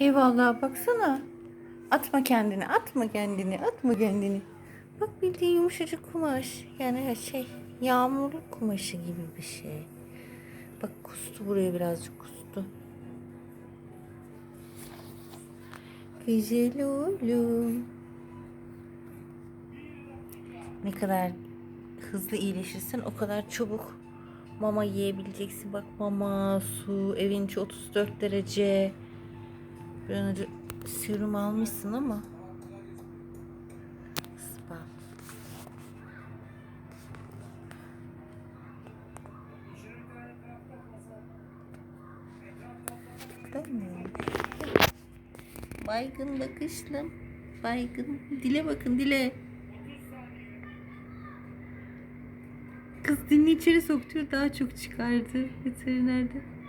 Eyvallah baksana. Atma kendini, atma kendini, atma kendini. Bak bildiğin yumuşacık kumaş. Yani şey yağmurluk kumaşı gibi bir şey. Bak kustu buraya birazcık kustu. Güzel oğlum. Ne kadar hızlı iyileşirsen o kadar çabuk mama yiyebileceksin. Bak mama, su, evin içi 34 derece. Bir an önce serum almışsın ama. Spa. Baygın bakışlım. Baygın. Dile bakın dile. Kız dilini içeri soktuyor daha çok çıkardı veterinerde.